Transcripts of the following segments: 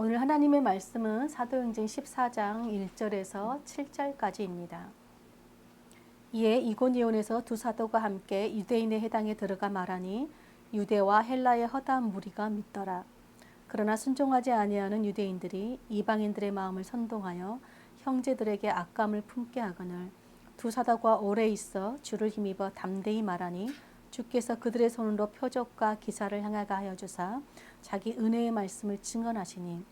오늘 하나님의 말씀은 사도행전 14장 1절에서 7절까지입니다. 이에 이고니온에서 두 사도가 함께 유대인의 해당에 들어가 말하니 유대와 헬라의 허다한 무리가 믿더라. 그러나 순종하지 아니하는 유대인들이 이방인들의 마음을 선동하여 형제들에게 악감을 품게 하거늘 두 사도가 오래 있어 주를 힘입어 담대히 말하니 주께서 그들의 손으로 표적과 기사를 향하게 하여 주사 자기 은혜의 말씀을 증언하시니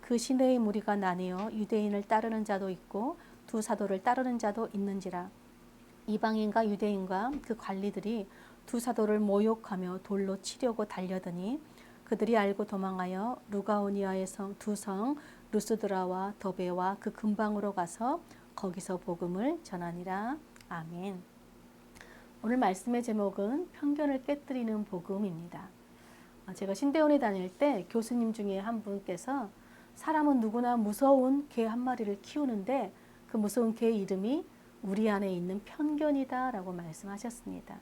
그 시내의 무리가 나뉘어 유대인을 따르는 자도 있고 두 사도를 따르는 자도 있는지라 이방인과 유대인과 그 관리들이 두 사도를 모욕하며 돌로 치려고 달려드니 그들이 알고 도망하여 루가오니아의 성 두 성 루스드라와 더베와 그 근방으로 가서 거기서 복음을 전하니라 아멘. 오늘 말씀의 제목은 편견을 깨뜨리는 복음입니다. 아, 제가 신대원에 다닐 때 교수님 중에 한 분께서 사람은 누구나 무서운 개 한 마리를 키우는데 그 무서운 개 이름이 우리 안에 있는 편견이다 라고 말씀하셨습니다.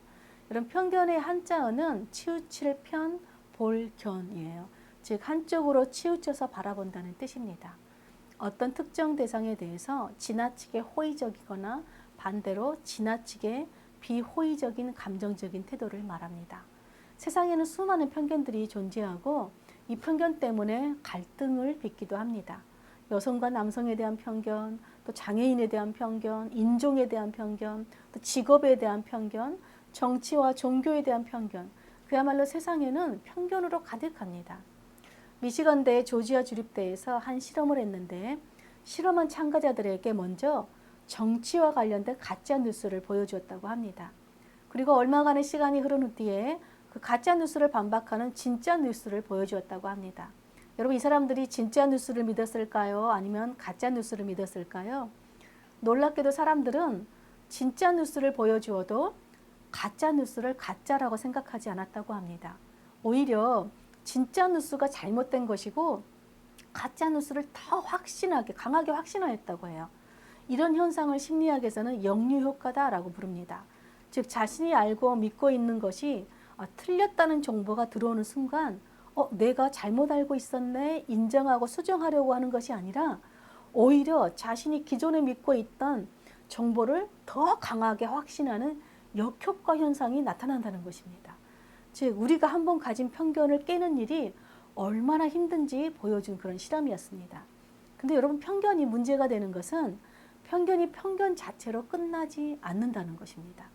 이런 편견의 한자어는 치우칠 편, 볼견이에요. 즉 한쪽으로 치우쳐서 바라본다는 뜻입니다. 어떤 특정 대상에 대해서 지나치게 호의적이거나 반대로 지나치게 비호의적인 감정적인 태도를 말합니다. 세상에는 수많은 편견들이 존재하고 이 편견 때문에 갈등을 빚기도 합니다. 여성과 남성에 대한 편견, 또 장애인에 대한 편견, 인종에 대한 편견, 또 직업에 대한 편견, 정치와 종교에 대한 편견, 그야말로 세상에는 편견으로 가득합니다. 미시건대 조지아 주립대에서 한 실험을 했는데 실험한 참가자들에게 먼저 정치와 관련된 가짜 뉴스를 보여주었다고 합니다. 그리고 얼마간의 시간이 흐른 후 뒤에 그 가짜 뉴스를 반박하는 진짜 뉴스를 보여주었다고 합니다. 여러분 이 사람들이 진짜 뉴스를 믿었을까요? 아니면 가짜 뉴스를 믿었을까요? 놀랍게도 사람들은 진짜 뉴스를 보여주어도 가짜 뉴스를 가짜라고 생각하지 않았다고 합니다. 오히려 진짜 뉴스가 잘못된 것이고 가짜 뉴스를 더 확신하게 강하게 확신하였다고 해요. 이런 현상을 심리학에서는 역류 효과다라고 부릅니다. 즉 자신이 알고 믿고 있는 것이 아, 틀렸다는 정보가 들어오는 순간 어, 내가 잘못 알고 있었네 인정하고 수정하려고 하는 것이 아니라 오히려 자신이 기존에 믿고 있던 정보를 더 강하게 확신하는 역효과 현상이 나타난다는 것입니다. 즉 우리가 한번 가진 편견을 깨는 일이 얼마나 힘든지 보여준 그런 실험이었습니다. 근데 여러분 편견이 문제가 되는 것은 편견이 편견 자체로 끝나지 않는다는 것입니다.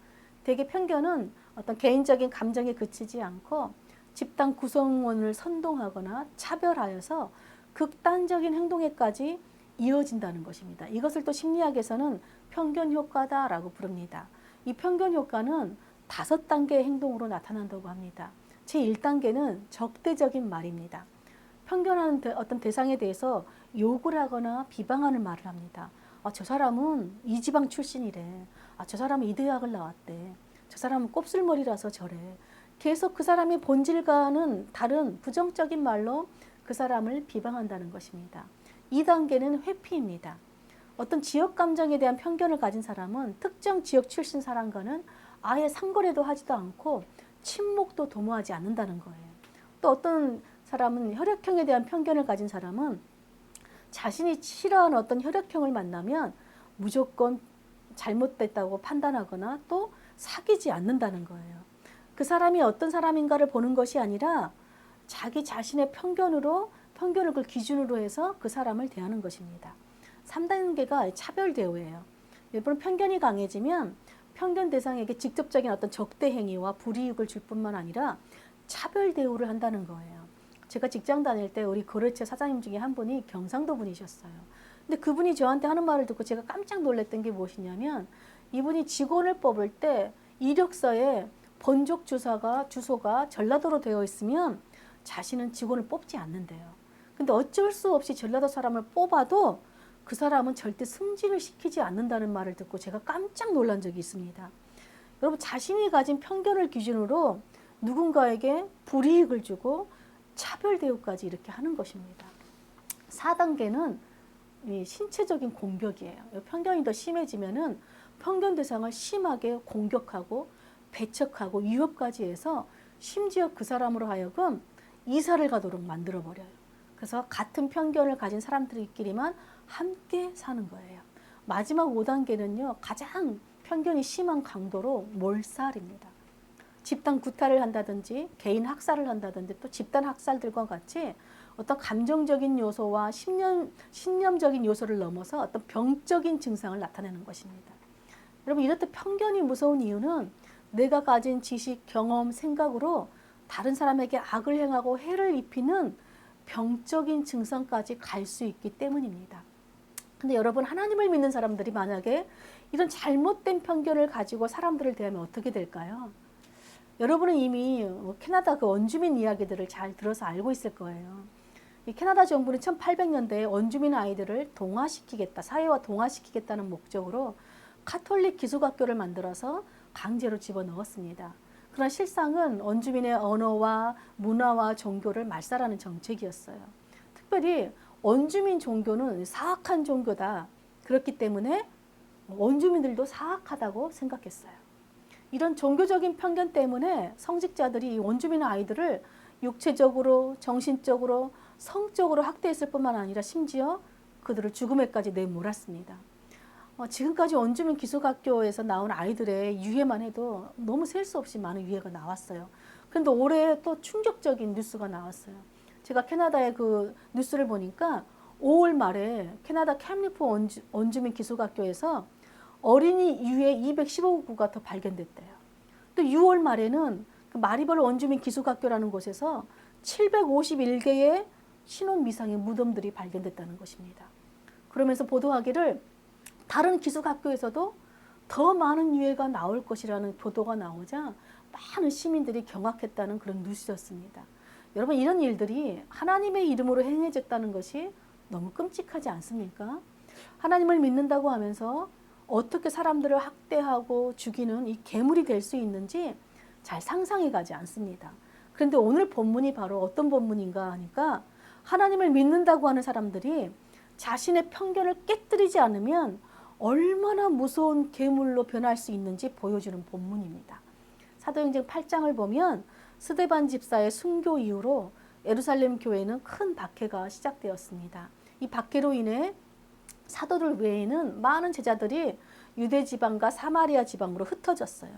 대개 편견은 어떤 개인적인 감정에 그치지 않고 집단 구성원을 선동하거나 차별하여서 극단적인 행동에까지 이어진다는 것입니다. 이것을 또 심리학에서는 편견 효과다라고 부릅니다. 이 편견 효과는 다섯 단계의 행동으로 나타난다고 합니다. 제 1단계는 적대적인 말입니다. 편견하는 어떤 대상에 대해서 욕을 하거나 비방하는 말을 합니다. 아, 저 사람은 이 지방 출신이래. 아, 저 사람은 이 대학을 나왔대. 저 사람은 곱슬머리라서 저래. 계속 그 사람의 본질과는 다른 부정적인 말로 그 사람을 비방한다는 것입니다. 2단계는 회피입니다. 어떤 지역 감정에 대한 편견을 가진 사람은 특정 지역 출신 사람과는 아예 상거래도 하지도 않고 친목도 도모하지 않는다는 거예요. 또 어떤 사람은 혈액형에 대한 편견을 가진 사람은 자신이 싫어하는 어떤 혈액형을 만나면 무조건 잘못됐다고 판단하거나 또 사귀지 않는다는 거예요. 그 사람이 어떤 사람인가를 보는 것이 아니라 자기 자신의 편견으로 편견을 그 기준으로 해서 그 사람을 대하는 것입니다. 3단계가 차별 대우예요. 일본 편견이 강해지면 편견 대상에게 직접적인 어떤 적대 행위와 불이익을 줄 뿐만 아니라 차별 대우를 한다는 거예요. 제가 직장 다닐 때 우리 거래처 사장님 중에 한 분이 경상도 분이셨어요. 근데 그분이 저한테 하는 말을 듣고 제가 깜짝 놀랐던 게 무엇이냐면 이분이 직원을 뽑을 때 이력서에 번족 주사가 주소가 전라도로 되어 있으면 자신은 직원을 뽑지 않는데요. 근데 어쩔 수 없이 전라도 사람을 뽑아도 그 사람은 절대 승진을 시키지 않는다는 말을 듣고 제가 깜짝 놀란 적이 있습니다. 여러분 자신이 가진 편견을 기준으로 누군가에게 불이익을 주고 차별 대우까지 이렇게 하는 것입니다. 4단계는 신체적인 공격이에요. 편견이 더 심해지면은 편견 대상을 심하게 공격하고 배척하고 위협까지 해서 심지어 그 사람으로 하여금 이사를 가도록 만들어 버려요. 그래서 같은 편견을 가진 사람들끼리만 함께 사는 거예요. 마지막 5단계는요, 가장 편견이 심한 강도로 몰살입니다. 집단 구타를 한다든지 개인 학살을 한다든지 또 집단 학살들과 같이 어떤 감정적인 요소와 신념, 신념적인 요소를 넘어서 어떤 병적인 증상을 나타내는 것입니다. 여러분 이렇듯 편견이 무서운 이유는 내가 가진 지식, 경험, 생각으로 다른 사람에게 악을 행하고 해를 입히는 병적인 증상까지 갈 수 있기 때문입니다. 근데 여러분 하나님을 믿는 사람들이 만약에 이런 잘못된 편견을 가지고 사람들을 대하면 어떻게 될까요? 여러분은 이미 캐나다 그 원주민 이야기들을 잘 들어서 알고 있을 거예요. 이 캐나다 정부는 1800년대에 원주민 아이들을 동화시키겠다, 사회와 동화시키겠다는 목적으로 카톨릭 기숙학교를 만들어서 강제로 집어넣었습니다. 그러나 실상은 원주민의 언어와 문화와 종교를 말살하는 정책이었어요. 특별히 원주민 종교는 사악한 종교다. 그렇기 때문에 원주민들도 사악하다고 생각했어요. 이런 종교적인 편견 때문에 성직자들이 이 원주민 아이들을 육체적으로, 정신적으로, 성적으로 학대했을 뿐만 아니라 심지어 그들을 죽음에까지 내몰았습니다. 어, 지금까지 원주민 기숙학교에서 나온 아이들의 유해만 해도 너무 셀 수 없이 많은 유해가 나왔어요. 그런데 올해 또 충격적인 뉴스가 나왔어요. 제가 캐나다의 그 뉴스를 보니까 5월 말에 캐나다 캠리프 원주, 원주민 기숙학교에서 어린이 유해 215구가 더 발견됐대요. 또 6월 말에는 그 마리벌 원주민 기숙학교라는 곳에서 751개의 신혼 미상의 무덤들이 발견됐다는 것입니다. 그러면서 보도하기를 다른 기숙학교에서도 더 많은 유해가 나올 것이라는 보도가 나오자 많은 시민들이 경악했다는 그런 뉴스였습니다. 여러분 이런 일들이 하나님의 이름으로 행해졌다는 것이 너무 끔찍하지 않습니까? 하나님을 믿는다고 하면서 어떻게 사람들을 학대하고 죽이는 이 괴물이 될 수 있는지 잘 상상이 가지 않습니다. 그런데 오늘 본문이 바로 어떤 본문인가 하니까 하나님을 믿는다고 하는 사람들이 자신의 편견을 깨뜨리지 않으면 얼마나 무서운 괴물로 변할 수 있는지 보여주는 본문입니다. 사도행전 8장을 보면 스데반 집사의 순교 이후로 예루살렘 교회는 큰 박해가 시작되었습니다. 이 박해로 인해 사도들 외에는 많은 제자들이 유대 지방과 사마리아 지방으로 흩어졌어요.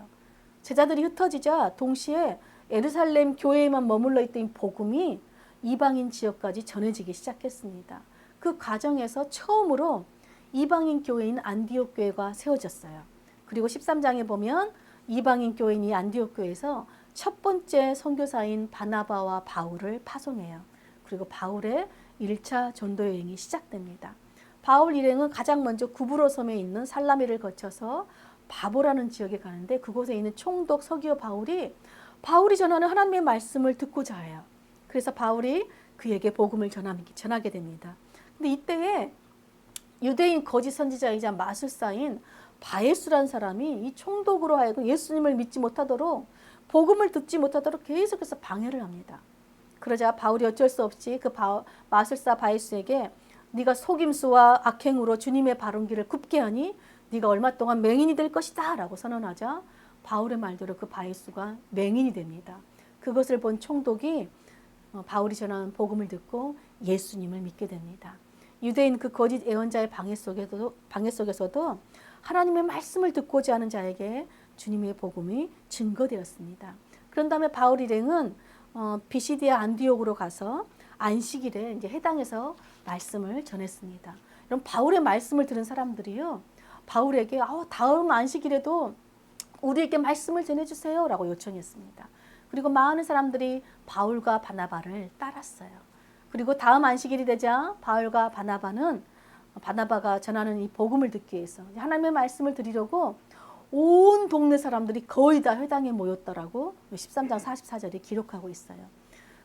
제자들이 흩어지자 동시에 예루살렘 교회에만 머물러 있던 이 복음이 이방인 지역까지 전해지기 시작했습니다. 그 과정에서 처음으로 이방인 교회인 안디옥 교회가 세워졌어요. 그리고 13장에 보면 이방인 교회인 이 안디옥 교회에서 첫 번째 선교사인 바나바와 바울을 파송해요. 그리고 바울의 1차 전도 여행이 시작됩니다. 바울 일행은 가장 먼저 구브로 섬에 있는 살라미를 거쳐서 바보라는 지역에 가는데 그곳에 있는 총독 서기오 바울이 바울이 전하는 하나님의 말씀을 듣고자 해요. 그래서 바울이 그에게 복음을 전하게 됩니다. 근데 이때에 유대인 거짓 선지자이자 마술사인 바예수란 사람이 이 총독으로 하여금 예수님을 믿지 못하도록 복음을 듣지 못하도록 계속해서 방해를 합니다. 그러자 바울이 어쩔 수 없이 그 바, 마술사 바예수에게 네가 속임수와 악행으로 주님의 바른 길을 굽게 하니 네가 얼마 동안 맹인이 될 것이다라고 선언하자 바울의 말대로 그 바예수가 맹인이 됩니다. 그것을 본 총독이 어, 바울이 전하는 복음을 듣고 예수님을 믿게 됩니다. 유대인 그 거짓 예언자의 방해 속에도 방해 속에서도 하나님의 말씀을 듣고자 하는 자에게 주님의 복음이 증거되었습니다. 그런 다음에 바울 일행은 어, 비시디아 안디옥으로 가서 안식일에 이제 해당해서 말씀을 전했습니다. 그럼 바울의 말씀을 들은 사람들이요, 바울에게 어, 다음 안식일에도 우리에게 말씀을 전해주세요 라고 요청했습니다. 그리고 많은 사람들이 바울과 바나바를 따랐어요. 그리고 다음 안식일이 되자 바울과 바나바는 바나바가 전하는 이 복음을 듣기 위해서 하나님의 말씀을 드리려고 온 동네 사람들이 거의 다 회당에 모였더라고 13장 44절에 기록하고 있어요.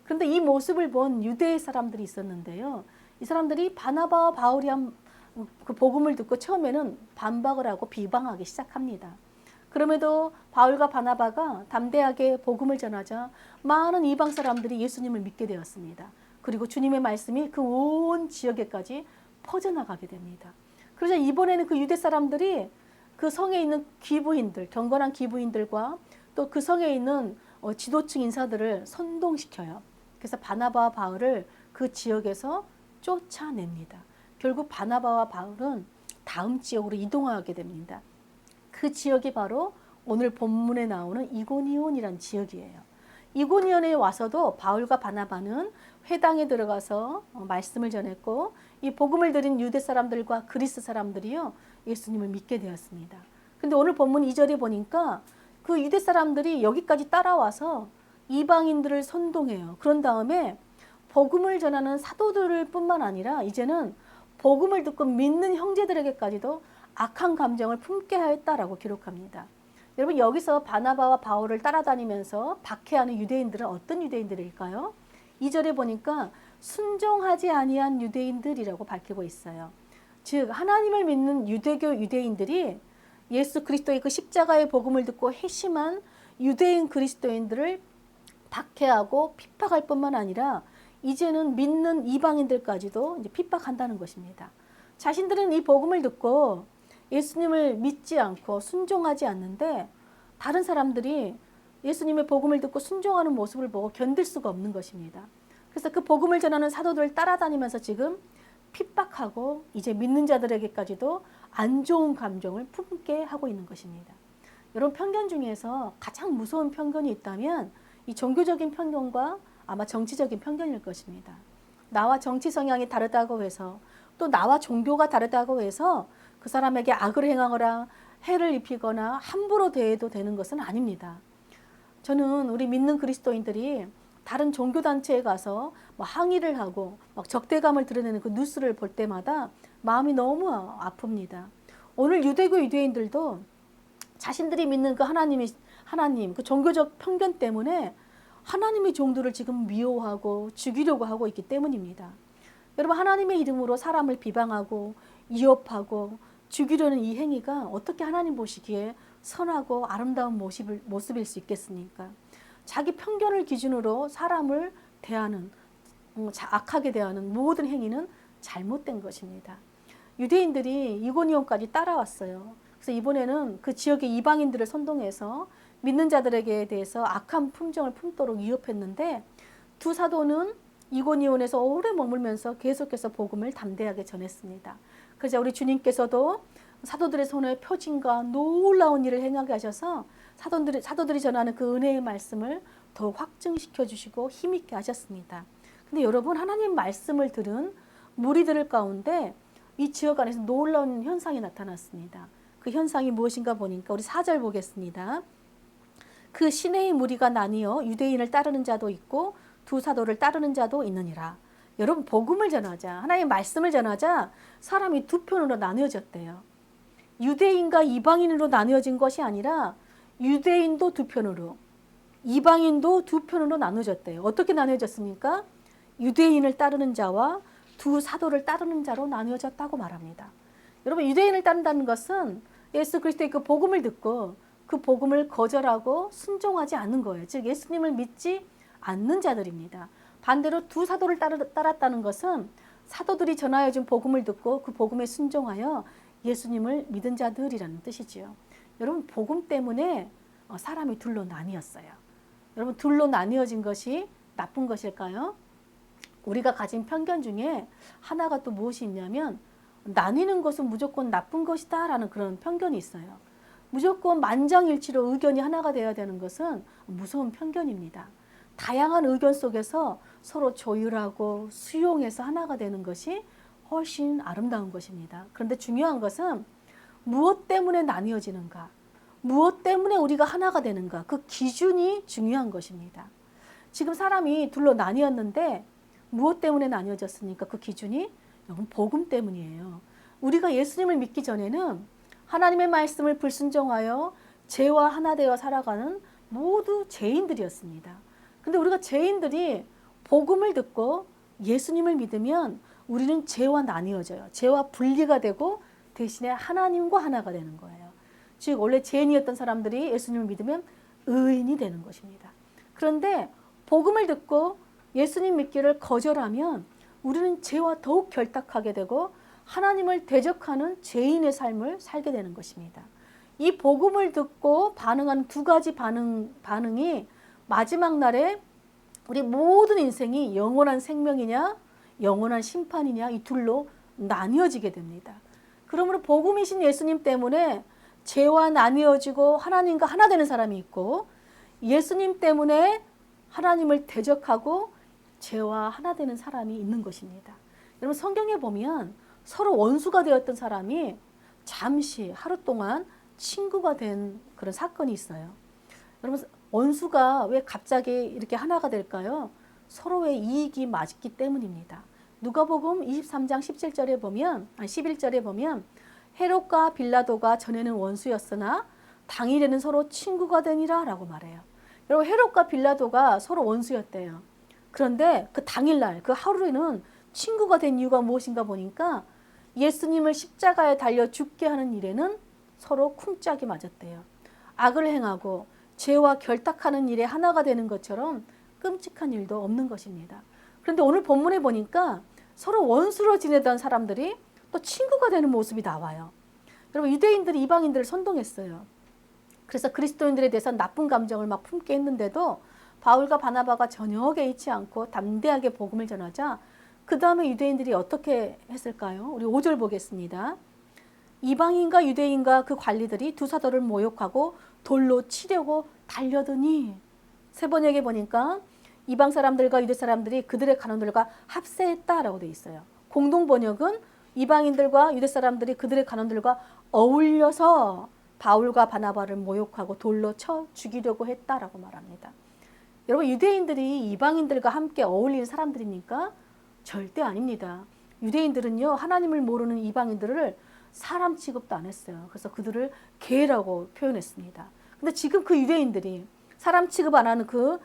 그런데 이 모습을 본 유대 사람들이 있었는데요. 이 사람들이 바나바와 바울이 한 그 복음을 듣고 처음에는 반박을 하고 비방하기 시작합니다. 그럼에도 바울과 바나바가 담대하게 복음을 전하자 많은 이방 사람들이 예수님을 믿게 되었습니다. 그리고 주님의 말씀이 그 온 지역에까지 퍼져나가게 됩니다. 그러자 이번에는 그 유대 사람들이 그 성에 있는 기부인들, 경건한 기부인들과 또 그 성에 있는 어, 지도층 인사들을 선동시켜요. 그래서 바나바와 바울을 그 지역에서 쫓아냅니다. 결국 바나바와 바울은 다음 지역으로 이동하게 됩니다. 그 지역이 바로 오늘 본문에 나오는 이고니온이란 지역이에요. 이고니온에 와서도 바울과 바나바는 회당에 들어가서 어, 말씀을 전했고 이 복음을 들은 유대 사람들과 그리스 사람들이요 예수님을 믿게 되었습니다. 근데 오늘 본문 2절에 보니까 그 유대 사람들이 여기까지 따라와서 이방인들을 선동해요. 그런 다음에 복음을 전하는 사도들을 뿐만 아니라 이제는 복음을 듣고 믿는 형제들에게까지도 악한 감정을 품게 하였다라고 기록합니다. 여러분 여기서 바나바와 바울을 따라다니면서 박해하는 유대인들은 어떤 유대인들일까요? 2절에 보니까 순종하지 아니한 유대인들이라고 밝히고 있어요. 즉 하나님을 믿는 유대교 유대인들이 예수 그리스도의 그 십자가의 복음을 듣고 회심한 유대인 그리스도인들을 박해하고 핍박할 뿐만 아니라 이제는 믿는 이방인들까지도 이제 핍박한다는 것입니다. 자신들은 이 복음을 듣고 예수님을 믿지 않고 순종하지 않는데 다른 사람들이 예수님의 복음을 듣고 순종하는 모습을 보고 견딜 수가 없는 것입니다. 그래서 그 복음을 전하는 사도들을 따라다니면서 지금 핍박하고 이제 믿는 자들에게까지도 안 좋은 감정을 품게 하고 있는 것입니다. 여러분 편견 중에서 가장 무서운 편견이 있다면 이 종교적인 편견과 아마 정치적인 편견일 것입니다. 나와 정치 성향이 다르다고 해서 또 나와 종교가 다르다고 해서 그 사람에게 악을 행하거나 해를 입히거나 함부로 대해도 되는 것은 아닙니다. 저는 우리 믿는 그리스도인들이 다른 종교 단체에 가서 뭐 항의를 하고 막 적대감을 드러내는 그 뉴스를 볼 때마다 마음이 너무 아픕니다. 오늘 유대교 유대인들도 자신들이 믿는 그 하나님의 하나님 그 종교적 편견 때문에 하나님의 종들을 지금 미워하고 죽이려고 하고 있기 때문입니다. 여러분 하나님의 이름으로 사람을 비방하고 위협하고 죽이려는 이 행위가 어떻게 하나님 보시기에 선하고 아름다운 모습을, 모습일 수 있겠습니까? 자기 편견을 기준으로 사람을 대하는 음, 악하게 대하는 모든 행위는 잘못된 것입니다. 유대인들이 이고니온까지 따라왔어요. 그래서 이번에는 그 지역의 이방인들을 선동해서 믿는 자들에게 대해서 악한 품정을 품도록 위협했는데 두 사도는 이고니온에서 오래 머물면서 계속해서 복음을 담대하게 전했습니다. 그래서 우리 주님께서도 사도들의 손에 표징과 놀라운 일을 행하게 하셔서 사도들이, 사도들이 전하는 그 은혜의 말씀을 더 확증시켜 주시고 힘있게 하셨습니다. 근데 여러분 하나님 말씀을 들은 무리들 가운데 이 지역 안에서 놀라운 현상이 나타났습니다. 그 현상이 무엇인가 보니까 우리 4절 보겠습니다. 그 시내의 무리가 나뉘어 유대인을 따르는 자도 있고 두 사도를 따르는 자도 있느니라. 여러분 복음을 전하자 하나님의 말씀을 전하자 사람이 두 편으로 나뉘어졌대요. 유대인과 이방인으로 나뉘어진 것이 아니라 유대인도 두 편으로 이방인도 두 편으로 나눠졌대요. 어떻게 나눠졌습니까? 유대인을 따르는 자와 두 사도를 따르는 자로 나뉘어졌다고 말합니다. 여러분 유대인을 따른다는 것은 예수 그리스도의 그 복음을 듣고 그 복음을 거절하고 순종하지 않는 거예요. 즉 예수님을 믿지 않는 자들입니다. 반대로 두 사도를 따랐다는 것은 사도들이 전하여 준 복음을 듣고 그 복음에 순종하여 예수님을 믿은 자들이라는 뜻이지요. 여러분 복음 때문에 어, 사람이 둘로 나뉘었어요. 여러분 둘로 나뉘어진 것이 나쁜 것일까요? 우리가 가진 편견 중에 하나가 또 무엇이 있냐면 나뉘는 것은 무조건 나쁜 것이다라는 그런 편견이 있어요. 무조건 만장일치로 의견이 하나가 되어야 되는 것은 무서운 편견입니다. 다양한 의견 속에서 서로 조율하고 수용해서 하나가 되는 것이 훨씬 아름다운 것입니다. 그런데 중요한 것은 무엇 때문에 나뉘어지는가? 무엇 때문에 우리가 하나가 되는가? 그 기준이 중요한 것입니다. 지금 사람이 둘로 나뉘었는데 무엇 때문에 나뉘어졌습니까? 그 기준이 복음 때문이에요. 우리가 예수님을 믿기 전에는 하나님의 말씀을 불순종하여 죄와 하나 되어 살아가는 모두 죄인들이었습니다. 근데 우리가 죄인들이 복음을 듣고 예수님을 믿으면 우리는 죄와 나뉘어져요. 죄와 분리가 되고 대신에 하나님과 하나가 되는 거예요. 즉 원래 죄인이었던 사람들이 예수님을 믿으면 의인이 되는 것입니다. 그런데 복음을 듣고 예수님 믿기를 거절하면 우리는 죄와 더욱 결탁하게 되고 하나님을 대적하는 죄인의 삶을 살게 되는 것입니다. 이 복음을 듣고 반응하는 두 가지 반응, 반응이 마지막 날에 우리 모든 인생이 영원한 생명이냐 영원한 심판이냐 이 둘로 나뉘어지게 됩니다. 그러므로 복음이신 예수님 때문에 죄와 나뉘어지고 하나님과 하나 되는 사람이 있고 예수님 때문에 하나님을 대적하고 죄와 하나 되는 사람이 있는 것입니다. 여러분 성경에 보면 서로 원수가 되었던 사람이 잠시 하루 동안 친구가 된 그런 사건이 있어요. 여러분 원수가 왜 갑자기 이렇게 하나가 될까요? 서로의 이익이 맞기 때문입니다. 누가복음 23장 17절에 보면 아니 11절에 보면 헤롯과 빌라도가 전에는 원수였으나 당일에는 서로 친구가 되니라라고 말해요. 여러분 헤롯과 빌라도가 서로 원수였대요. 그런데 그 당일날 그 하루에는 친구가 된 이유가 무엇인가 보니까 예수님을 십자가에 달려 죽게 하는 일에는 서로 쿵짝이 맞았대요. 악을 행하고 죄와 결탁하는 일에 하나가 되는 것처럼 끔찍한 일도 없는 것입니다. 그런데 오늘 본문에 보니까 서로 원수로 지내던 사람들이 또 친구가 되는 모습이 나와요. 여러분 유대인들이 이방인들을 선동했어요. 그래서 그리스도인들에 대해서 나쁜 감정을 막 품게 했는데도 바울과 바나바가 전혀 개의치 않고 담대하게 복음을 전하자 그 다음에 유대인들이 어떻게 했을까요? 우리 5절 보겠습니다. 이방인과 유대인과 그 관리들이 두 사도를 모욕하고 돌로 치려고 달려드니 세 번역에 보니까 이방 사람들과 유대 사람들이 그들의 간원들과 합세했다라고 돼 있어요. 공동 번역은 이방인들과 유대 사람들이 그들의 간원들과 어울려서 바울과 바나바를 모욕하고 돌로 쳐 죽이려고 했다라고 말합니다. 여러분 유대인들이 이방인들과 함께 어울리는 사람들입니까? 절대 아닙니다. 유대인들은요 하나님을 모르는 이방인들을 사람 취급도 안 했어요. 그래서 그들을 개라고 표현했습니다. 근데 지금 그 유대인들이 사람 취급 안 하는 그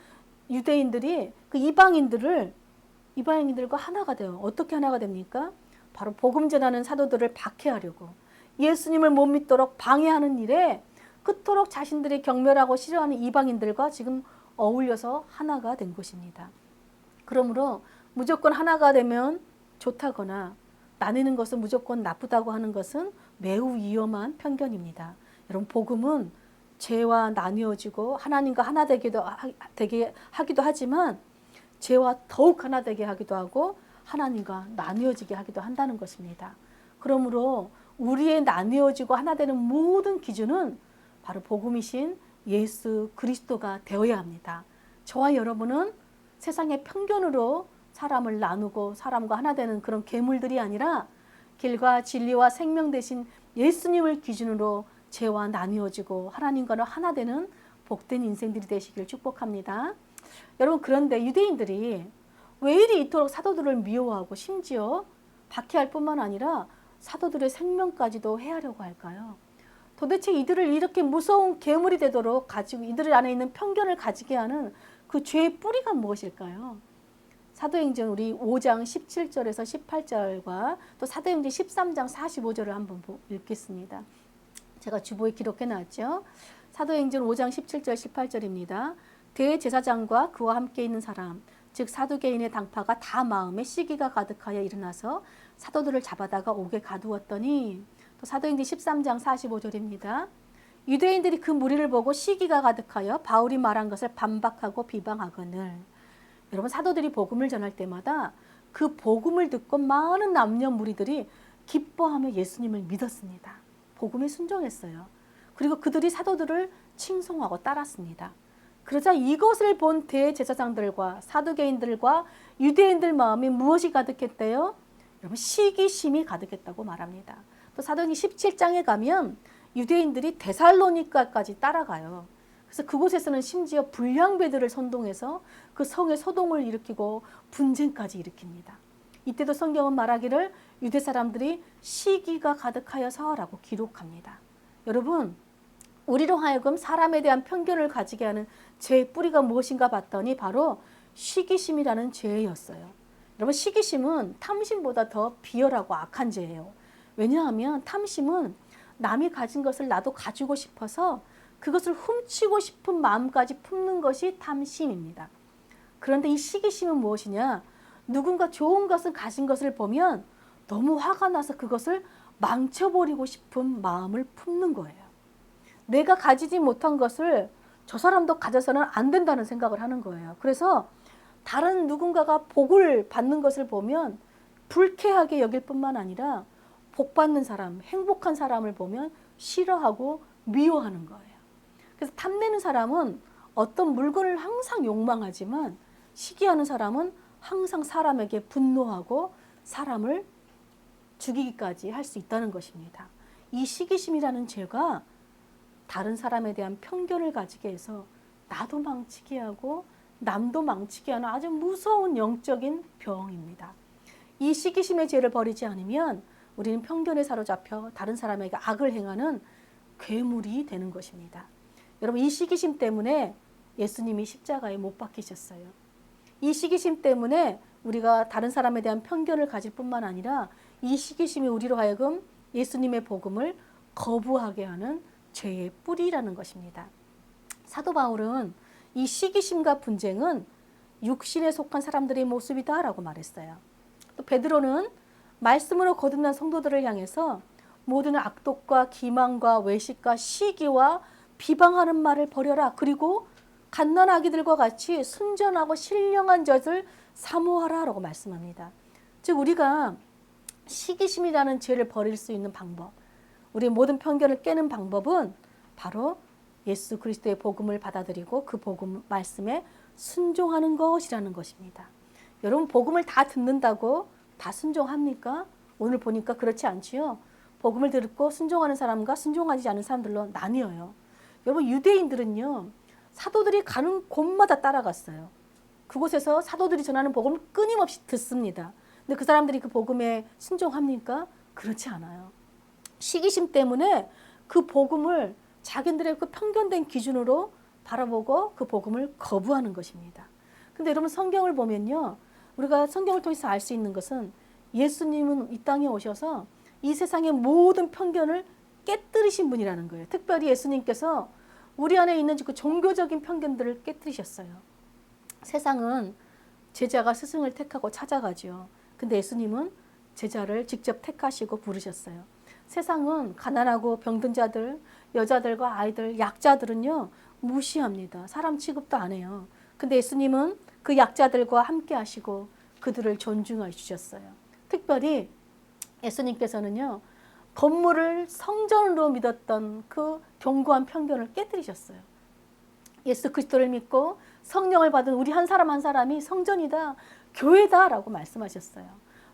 유대인들이 그 이방인들을 이방인들과 하나가 돼요. 어떻게 하나가 됩니까? 바로 복음 전하는 사도들을 박해하려고 예수님을 못 믿도록 방해하는 일에 그토록 자신들이 경멸하고 싫어하는 이방인들과 지금 어울려서 하나가 된 것입니다. 그러므로 무조건 하나가 되면 좋다거나 나뉘는 것은 무조건 나쁘다고 하는 것은 매우 위험한 편견입니다. 여러분 복음은 죄와 나뉘어지고 하나님과 하나 되기도 하, 되게 하기도 하지만 죄와 더욱 하나 되게 하기도 하고 하나님과 나뉘어지게 하기도 한다는 것입니다. 그러므로 우리의 나뉘어지고 하나 되는 모든 기준은 바로 복음이신 예수 그리스도가 되어야 합니다. 저와 여러분은 세상의 편견으로 사람을 나누고 사람과 하나 되는 그런 괴물들이 아니라 길과 진리와 생명 대신 예수님을 기준으로 죄와 나뉘어지고 하나님과는 하나 되는 복된 인생들이 되시길 축복합니다. 여러분 그런데 유대인들이 왜 이리 이토록 사도들을 미워하고 심지어 박해할 뿐만 아니라 사도들의 생명까지도 해하려고 할까요? 도대체 이들을 이렇게 무서운 괴물이 되도록 가지고 이들 안에 있는 편견을 가지게 하는 그 죄의 뿌리가 무엇일까요? 사도행전 우리 5장 17절에서 18절과 또 사도행전 13장 45절을 한번 읽겠습니다. 제가 주보에 기록해 놨죠. 사도행전 5장 17절 18절입니다. 대제사장과 그와 함께 있는 사람 즉 사두개인의 당파가 다 마음에 시기가 가득하여 일어나서 사도들을 잡아다가 옥에 가두었더니 또 사도행전 13장 45절입니다. 유대인들이 그 무리를 보고 시기가 가득하여 바울이 말한 것을 반박하고 비방하거늘 여러분 사도들이 복음을 전할 때마다 그 복음을 듣고 많은 남녀 무리들이 기뻐하며 예수님을 믿었습니다. 복음에 순종했어요. 그리고 그들이 사도들을 칭송하고 따랐습니다. 그러자 이것을 본 대제사장들과 사두개인들과 유대인들 마음에 무엇이 가득했대요? 여러분 시기심이 가득했다고 말합니다. 또 사도행전 17장에 가면 유대인들이 데살로니카까지 따라가요. 그래서 그곳에서는 심지어 불량배들을 선동해서 그 성에 소동을 일으키고 분쟁까지 일으킵니다. 이때도 성경은 말하기를 유대 사람들이 시기가 가득하여서라고 기록합니다. 여러분, 우리로 하여금 사람에 대한 편견을 가지게 하는 죄의 뿌리가 무엇인가 봤더니 바로 시기심이라는 죄였어요. 여러분, 시기심은 탐심보다 더 비열하고 악한 죄예요. 왜냐하면 탐심은 남이 가진 것을 나도 가지고 싶어서 그것을 훔치고 싶은 마음까지 품는 것이 탐심입니다. 그런데 이 시기심은 무엇이냐? 누군가 좋은 것을 가진 것을 보면 너무 화가 나서 그것을 망쳐버리고 싶은 마음을 품는 거예요. 내가 가지지 못한 것을 저 사람도 가져서는 안 된다는 생각을 하는 거예요. 그래서 다른 누군가가 복을 받는 것을 보면 불쾌하게 여길 뿐만 아니라 복 받는 사람, 행복한 사람을 보면 싫어하고 미워하는 거예요. 그래서 탐내는 사람은 어떤 물건을 항상 욕망하지만 시기하는 사람은 항상 사람에게 분노하고 사람을 죽이기까지 할 수 있다는 것입니다. 이 시기심이라는 죄가 다른 사람에 대한 편견을 가지게 해서 나도 망치게 하고 남도 망치게 하는 아주 무서운 영적인 병입니다. 이 시기심의 죄를 버리지 않으면 우리는 편견에 사로잡혀 다른 사람에게 악을 행하는 괴물이 되는 것입니다. 여러분 이 시기심 때문에 예수님이 십자가에 못 박히셨어요. 이 시기심 때문에 우리가 다른 사람에 대한 편견을 가질 뿐만 아니라 이 시기심이 우리로 하여금 예수님의 복음을 거부하게 하는 죄의 뿌리라는 것입니다. 사도 바울은 이 시기심과 분쟁은 육신에 속한 사람들의 모습이다라고 말했어요. 또 베드로는 말씀으로 거듭난 성도들을 향해서 모든 악독과 기망과 외식과 시기와 비방하는 말을 버려라. 그리고 갓난 아기들과 같이 순전하고 신령한 젖을 사모하라라고 말씀합니다. 즉 우리가 시기심이라는 죄를 버릴 수 있는 방법, 우리의 모든 편견을 깨는 방법은 바로 예수 그리스도의 복음을 받아들이고 그 복음 말씀에 순종하는 것이라는 것입니다. 여러분 복음을 다 듣는다고 다 순종합니까? 오늘 보니까 그렇지 않지요. 복음을 듣고 순종하는 사람과 순종하지 않은 사람들로 나뉘어요. 여러분 유대인들은요 사도들이 가는 곳마다 따라갔어요. 그곳에서 사도들이 전하는 복음을 끊임없이 듣습니다. 근데 그 사람들이 그 복음에 순종합니까? 그렇지 않아요. 시기심 때문에 그 복음을 자기들의 그 편견된 기준으로 바라보고 그 복음을 거부하는 것입니다. 근데 여러분 성경을 보면요. 우리가 성경을 통해서 알 수 있는 것은 예수님은 이 땅에 오셔서 이 세상의 모든 편견을 깨뜨리신 분이라는 거예요. 특별히 예수님께서 우리 안에 있는 그 종교적인 편견들을 깨뜨리셨어요. 세상은 제자가 스승을 택하고 찾아가죠. 근데 예수님은 제자를 직접 택하시고 부르셨어요. 세상은 가난하고 병든 자들, 여자들과 아이들, 약자들은요, 무시합니다. 사람 취급도 안 해요. 근데 예수님은 그 약자들과 함께 하시고 그들을 존중해 주셨어요. 특별히 예수님께서는요, 건물을 성전으로 믿었던 그 견고한 편견을 깨뜨리셨어요. 예수 그리스도를 믿고 성령을 받은 우리 한 사람 한 사람이 성전이다, 교회다라고 말씀하셨어요.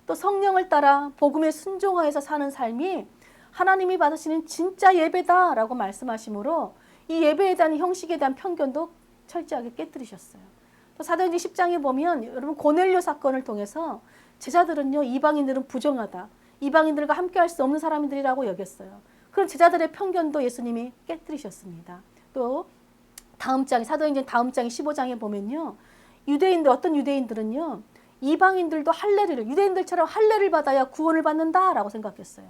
또 성령을 따라 복음에 순종하여서 사는 삶이 하나님이 받으시는 진짜 예배다라고 말씀하시므로 이 예배에 대한 형식에 대한 편견도 철저하게 깨뜨리셨어요. 또 사도행전 10장에 보면 여러분 고넬료 사건을 통해서 제자들은요 이방인들은 부정하다. 이방인들과 함께 할 수 없는 사람들이라고 여겼어요. 그런 제자들의 편견도 예수님이 깨뜨리셨습니다. 또 다음 장 사도행전 다음 장 15장에 보면요. 유대인들 어떤 유대인들은요. 이방인들도 할례를 유대인들처럼 할례를 받아야 구원을 받는다라고 생각했어요.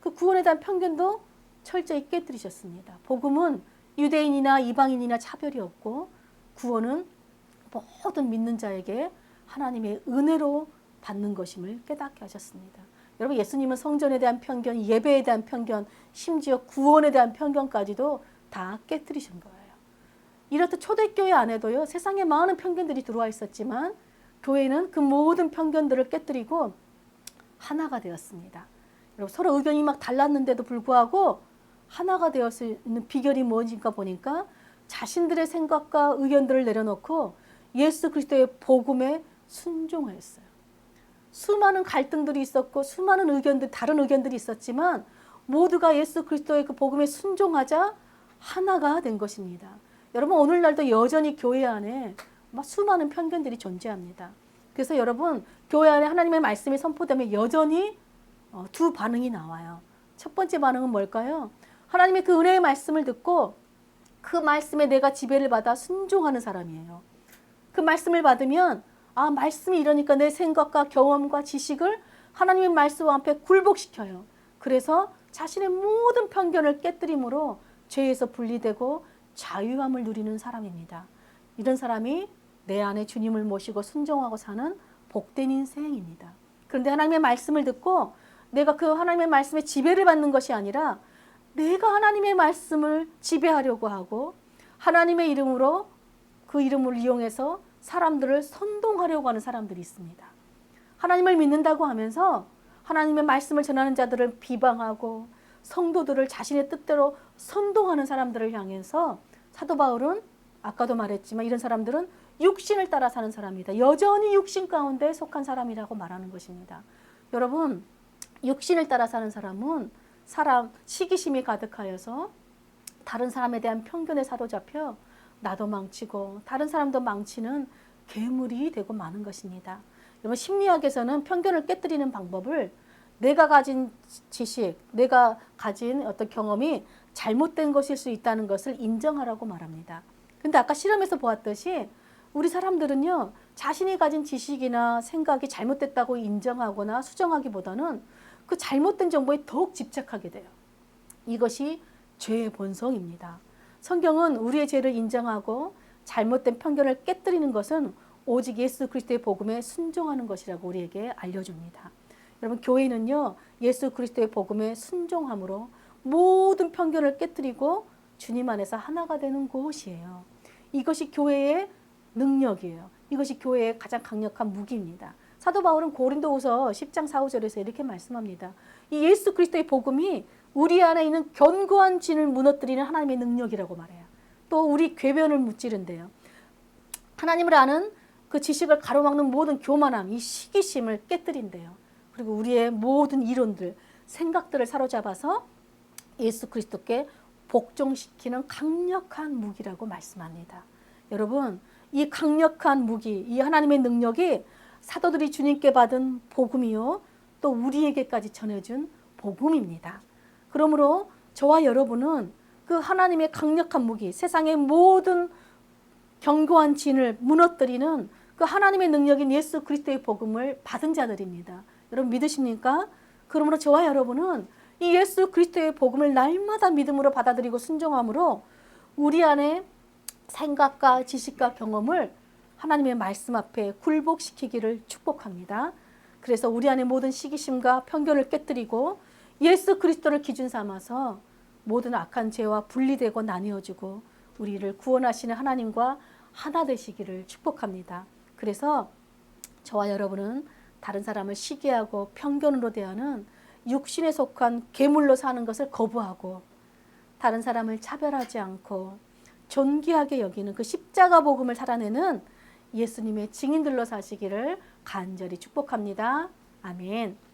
그 구원에 대한 편견도 철저히 깨뜨리셨습니다. 복음은 유대인이나 이방인이나 차별이 없고 구원은 모든 믿는 자에게 하나님의 은혜로 받는 것임을 깨닫게 하셨습니다. 여러분 예수님은 성전에 대한 편견, 예배에 대한 편견, 심지어 구원에 대한 편견까지도 다 깨뜨리신 거예요. 이렇듯 초대교회 안에도요 세상에 많은 편견들이 들어와 있었지만 교회는 그 모든 편견들을 깨뜨리고 하나가 되었습니다. 여러분 서로 의견이 막 달랐는데도 불구하고 하나가 되어 있는 비결이 무엇인가 보니까 자신들의 생각과 의견들을 내려놓고 예수 그리스도의 복음에 순종했어요. 수많은 갈등들이 있었고 수많은 의견들 다른 의견들이 있었지만 모두가 예수 그리스도의 그 복음에 순종하자 하나가 된 것입니다. 여러분 오늘날도 여전히 교회 안에 막 수많은 편견들이 존재합니다. 그래서 여러분 교회 안에 하나님의 말씀이 선포되면 여전히 어, 두 반응이 나와요. 첫 번째 반응은 뭘까요? 하나님의 그 은혜의 말씀을 듣고 그 말씀에 내가 지배를 받아 순종하는 사람이에요. 그 말씀을 받으면 아 말씀이 이러니까 내 생각과 경험과 지식을 하나님의 말씀 앞에 굴복시켜요. 그래서 자신의 모든 편견을 깨뜨림으로 죄에서 분리되고 자유함을 누리는 사람입니다. 이런 사람이 내 안에 주님을 모시고 순종하고 사는 복된 인생입니다. 그런데 하나님의 말씀을 듣고 내가 그 하나님의 말씀에 지배를 받는 것이 아니라 내가 하나님의 말씀을 지배하려고 하고 하나님의 이름으로 그 이름을 이용해서 사람들을 선동하려고 하는 사람들이 있습니다. 하나님을 믿는다고 하면서 하나님의 말씀을 전하는 자들을 비방하고 성도들을 자신의 뜻대로 선동하는 사람들을 향해서 사도 바울은 아까도 말했지만 이런 사람들은 육신을 따라 사는 사람이다. 여전히 육신 가운데 속한 사람이라고 말하는 것입니다. 여러분, 육신을 따라 사는 사람은 사람 시기심이 가득하여서 다른 사람에 대한 편견에 사로잡혀 나도 망치고 다른 사람도 망치는 괴물이 되고 마는 것입니다. 여러분 심리학에서는 편견을 깨뜨리는 방법을 내가 가진 지식, 내가 가진 어떤 경험이 잘못된 것일 수 있다는 것을 인정하라고 말합니다. 근데 아까 실험에서 보았듯이 우리 사람들은요, 자신이 가진 지식이나 생각이 잘못됐다고 인정하거나 수정하기보다는 그 잘못된 정보에 더욱 집착하게 돼요. 이것이 죄의 본성입니다. 성경은 우리의 죄를 인정하고 잘못된 편견을 깨뜨리는 것은 오직 예수 그리스도의 복음에 순종하는 것이라고 우리에게 알려줍니다. 여러분 교회는요 예수 그리스도의 복음에 순종함으로 모든 편견을 깨뜨리고 주님 안에서 하나가 되는 곳이에요. 이것이 교회의 능력이에요. 이것이 교회의 가장 강력한 무기입니다. 사도 바울은 고린도후서 10장 4, 5절에서 이렇게 말씀합니다. 이 예수 그리스도의 복음이 우리 안에 있는 견고한 진을 무너뜨리는 하나님의 능력이라고 말해요. 또 우리 궤변을 무찌른대요. 하나님을 아는 그 지식을 가로막는 모든 교만함, 이 시기심을 깨뜨린대요. 그리고 우리의 모든 이론들, 생각들을 사로잡아서 예수 그리스도께 복종시키는 강력한 무기라고 말씀합니다. 여러분, 이 강력한 무기, 이 하나님의 능력이 사도들이 주님께 받은 복음이요. 또 우리에게까지 전해준 복음입니다. 그러므로 저와 여러분은 그 하나님의 강력한 무기, 세상의 모든 견고한 진을 무너뜨리는 그 하나님의 능력인 예수 그리스도의 복음을 받은 자들입니다. 여러분 믿으십니까? 그러므로 저와 여러분은 이 예수 그리스도의 복음을 날마다 믿음으로 받아들이고 순종함으로 우리 안에 생각과 지식과 경험을 하나님의 말씀 앞에 굴복시키기를 축복합니다. 그래서 우리 안에 모든 시기심과 편견을 깨뜨리고 예수 그리스도를 기준 삼아서 모든 악한 죄와 분리되고 나뉘어지고 우리를 구원하시는 하나님과 하나 되시기를 축복합니다. 그래서 저와 여러분은 다른 사람을 시기하고 편견으로 대하는 육신에 속한 괴물로 사는 것을 거부하고 다른 사람을 차별하지 않고 존귀하게 여기는 그 십자가 복음을 살아내는 예수님의 증인들로 사시기를 간절히 축복합니다. 아멘.